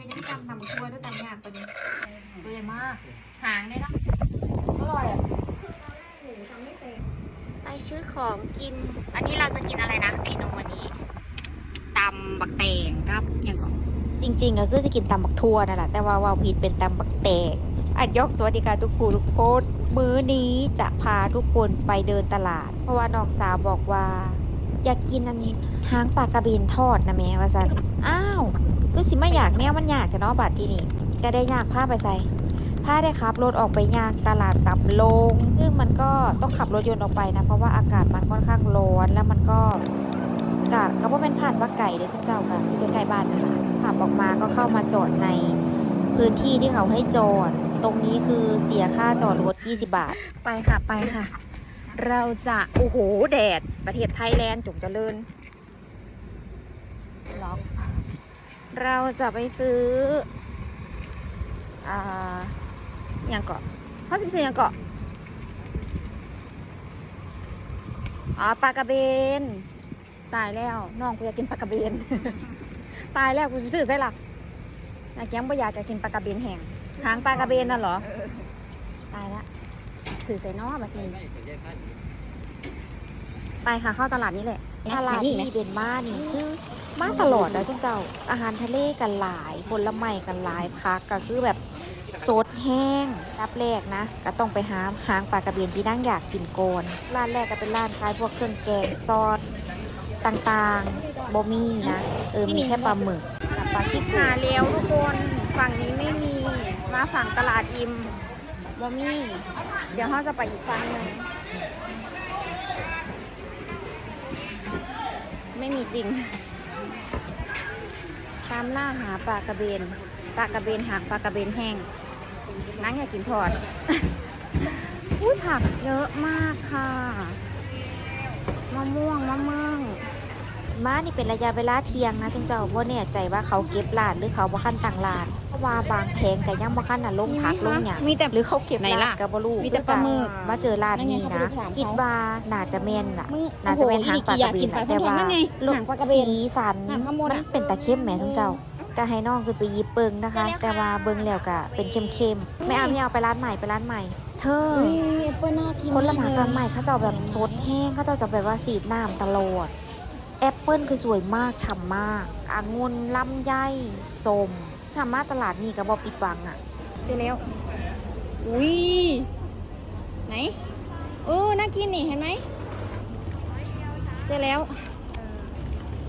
ก็ยังตำตำบักทั่วด้วยตำยากตัวนี้ตัวใหญ่มาก หางได้เนาะอร่อยอะไปซื้อของกิน อันนี้เราจะกินอะไรนะเมนูวันนี้ตำบักแตงครับอย่างก่อนจริง ๆ ก็คือจะกินตำบักทั่วนั่นแหละแต่ว่าว่าวผิดเป็นตำบักแตงอัดยกสวัสดีค่ะทุกคนทุกคนมื้อนี้จะพาทุกคนไปเดินตลาด เพราะว่าน้องสาวบอกว่า อยากกินอันนี้หางปลากระเบนทอดนะแม่ว่าสันอ้าว ก็สิไม่อยากแนวมันอยากจะเนาะบัดที่นี่ก็ได้ยากผ้าไปใส่ผ้าได้ขับรถออกไปยากตลาดสำโรงซึ่งมันก็ต้องขับรถยนต์ออกไปนะ เพราะว่าอากาศมันค่อนข้างร้อนแล้วมันก็กะก็ว่าเป็นผ่านว่าไก่เด้อชุกเจ้ากะอยู่ใกล้บ้านนั่นแหละขับออกมาก็เข้ามาจอดในพื้นที่ที่เขาให้จอด ตรงนี้คือเสียค่าจอดรถ 20 บาท ไปค่ะไปค่ะ เราจะโอ้โหแดดประเทศไทยแลนด์จงเจริญล็อก เราจะไปซื้ออ่าอย่างเกาะเขาสิบสี่อย่างเกาะอ๋อปลากระเบน ตายแล้วน้องกูอยากกินปลากระเบน ตายแล้วกูซื้อใช่หรอนาแก้มบ่อยากจะกินปลากระเบนแห้งหางปลากระเบนน่ะเหรอ ตายละสื่อใส่นอมาทีนี้ไปค่ะเข้าตลาดนี้แหละตลาดนี่ไหมที่เป็นมานนี่คือ มาตลอดนะจุงเจ้า อาหารทะเลกันหลายผลไม้กันหลายพักก็คือแบบสดแห้งรับแรกนะ ก็ต้องไปหาหางปลากระเบนที่นั่งอยากกินโกนร้านแรกก็เป็นร้านขายพวกเครื่องแกงซอสต่างๆบะมี่นะเออมีแค่ปลาหมึกกับปลาขี้หากูเลี้ยวทุกคนฝั่งนี้ไม่มีมาฝั่งตลาดอิมบอมี่เดี๋ยวเขาจะไปอีกฝั่งหนึ่งไม่มีจริง ตามล่าหาปลากระเบนปลากระเบนหางปลากระเบนแห้งนั่งอยากกินทอดอุ้ยผักเยอะมากค่ะมะม่วงมะม่องมานี่เป็นระยะเวลาเที่ยงนะจังเจ้าเพราะเนี่ยใจว่าเขาเก็บล้านหรือเขาบ่คันต่างล้าน ราะว่าบางแพงก็ยังบ่คันน่ะลงพักลงหยังมีแต่หรือเขาเก็บไหนร้าล่ะนกับบลูมีแต่ปลาหมึกมาเจอร้านนี้นั่นไงนะเขาไปถามเขาคิดว่าน่าจะแม่นน่ะมึงน่าจะเป็นหางปลากระเบนโอ้น่ะโหแต่ว่านั่นไงหางปลากระเบนสีสันหางข้างบนมันอะเป็นตะเข้มแหมสมเจ้าก็ให้น้องขึ้นไปหยิบเบิงนะคะเจอแล้วค่ะแต่ว่าเบิงแล้วก็เป็นเข้มๆไม่เอาไม่เอาไปร้านใหม่ไปร้านใหม่ เธอเฮ้ยแอปเปิ้ลน่ากินคนละหมากเลยร้านใหม่เขาเจ้าแบบสดแห้งเขาเจ้าจะแบบว่าสีดน้ำตลอดแอปเปิลคือสวยมากฉ่ำมากองุ่นลำไยส้ม ทำมาตลาดนี้ก็บอปิดหวังอะเจอแล้ว อุ้ยไหนเออน่ากินนี่เห็นไหมเจอแล้ว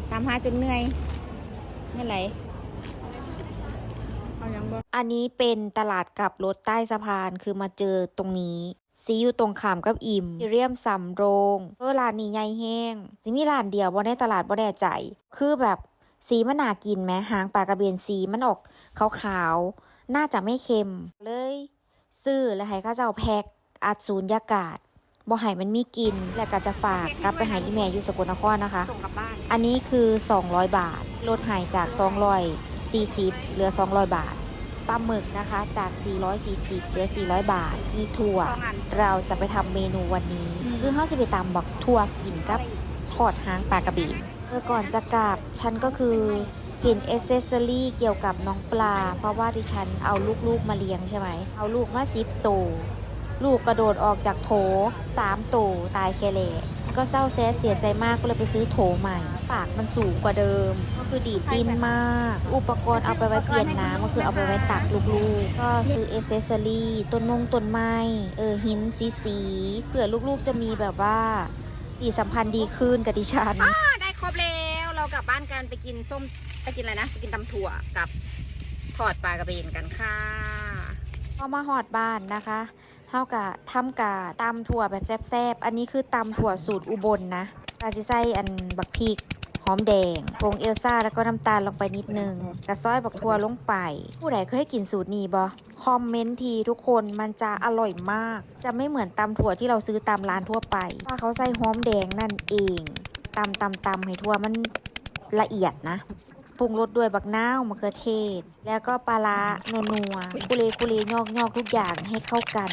ตามหาจนเหนื่อยไม่ไหลอันนี้เป็นตลาดกลับรถใต้สะพานคือมาเจอตรงนี้ซีอยู่ตรงขามกับอิ่มที่เรียมสำโรงเออร้านนี้ใหญ่แห้งสิมีร้านเดียวบ่ในตลาดบ่แน่ใจ คือแบบ สีมันน่ากินไหมหางปลากระเบนสีมันออกขาวๆ น่าจะไม่เค็ม เลย ซื้อแล้วให้เข้าเจ้าแพ็คอัดสูญญากาศบ่ให้มันมีกิน แล้วก็จะฝากกลับไปหาอีแม่อยู่สกลนครนะคะ ส่งกลับบ้าน อันนี้คือ 200 บาท ลดหายจาก 240 เหลือ 200 บาทปลาหมึกนะคะจาก 440 เหลือ 400 บาท อีถั่วเราจะไปทำเมนูวันนี้ คือเขาจะไปตำบักทั่วกินกับทอดหางปลากระบี่ ก่อนจะกลับฉันก็คือเห็นเอเซสซอรี่เกี่ยวกับน้องปลา เพราะว่าที่ฉันเอาลูกๆมาเลี้ยงใช่ไหม เอาลูกมาซิปโตวลูกกระโดดออกจากโถสามโตวตายแคเละก็เศร้าแซะเสียใจมากก็เลยไปซื้อโถใหม่ ปากมันสูงกว่าเดิม ก็คือดีดดิ้นมาก อุปกรณ์เอาไปไว้เปลี่ยนน้ำก็คือเอาไปไว้ตักลูกๆ ก็ซื้อเอเซสซอรี่ต้นมงต้นไม้เออหินสีสีๆเผื่อลูกๆจะมีแบบว่าตีสัมพันธ์ดีขึ้นกับดิฉันอ่าได้ ครบแล้วเรากลับบ้านกันไปกินส้มไปกินอะไรนะไปกินตำถั่วกับทอดปลากระเบนกันค่ะพอมาหอดบ้านนะคะเฮากะทำกะตำถั่วแบบแซ่บๆ อันนี้คือตำถั่วสูตรอุบลนะกาจิใส่อันบักพริกหอมแดงผงเอลซ่าแล้วก็น้ำตาลลงไปนิดนึงกระซอยบักถั่วลงไป ผู้ใดเคยกินสูตรนี้บ่คอมเมนต์ทีทุกคนมันจะอร่อยมาก จะไม่เหมือนตำถั่วที่เราซื้อตามร้านทั่วไปว่าเขาใส่หอมแดงนั่นเอง ตำตำตำให้ถั่วมันละเอียดนะปรุงรสด้วยบักนาวมะเขือเทศ แล้วก็ปลาร้านัวๆกุเลกุเลยอกยอกทุกอย่างให้เข้ากัน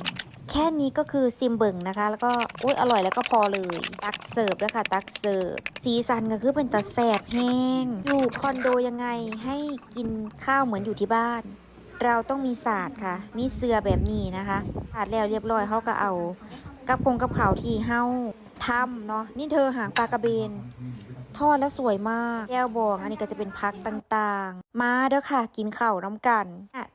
แค่นี้ก็คือซิมเบิงนะคะ แล้วก็อุ้ยอร่อยแล้วก็พอเลย ตักเสิร์ฟแล้วค่ะ ตักเสิร์ฟสีสันก็คือเป็นตาแสบแห้งอยู่คอนโดยังไงให้กินข้าวเหมือนอยู่ที่บ้าน เราต้องมีศาสตร์ค่ะ มีเสือแบบนี้นะคะศาสตร์แล้วเรียบร้อยเขาก็เอา กับพงกับข่าวที่เฮาทำเนาะนี่เธอหางปลากระเบน ทอดแล้วสวยมาก แก้วบอง อันนี้ก็จะเป็นพักต่างๆ มาเด้อค่ะ กินข้าวน้ำกัน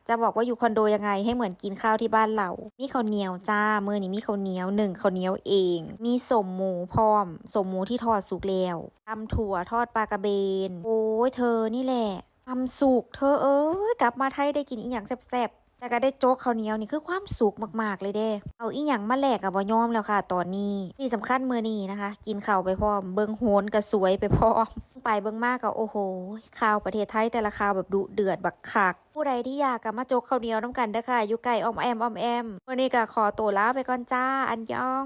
จะบอกว่าอยู่คอนโดยังไงให้เหมือนกินข้าวที่บ้านเรา มีข้าวเหนียวจ้ามือนี้มีข้าวเหนียวหนึ่งข้าวเหนียวเอง มีสมหมูพร้อม สมหมูที่ทอดสุกแล้วตำถั่วทอดปลากระเบน โอ้ยเธอนี่แหละทำสุกเธอเอ้ยกลับมาไทยได้กินอีหยังแซ่บๆ แล้วก็ได้โจ๊กข้าวเหนียวนี่คือความสุขมากๆเลยเด้เอาอีหยังมาแลกกับบอยอมแล้วค่ะ ตอนนี้ที่สำคัญมือนี้นะคะ กินข้าวไปพร้อม เบิงโหนก็สวยไปพร้อม ไปเบิงมากก็โอ้โหข่าวประเทศไทยแต่ละข่าวแบบดุเดือดบักคัก ผู้ใดที่อยากกับมาโจ๊กข้าวเหนียวน้ำกันเด้อค่ะอยู่ไก่ออมแอมออมแอมวันนี้ก็ขอตัวลาไปก่อนจ้าอันยอง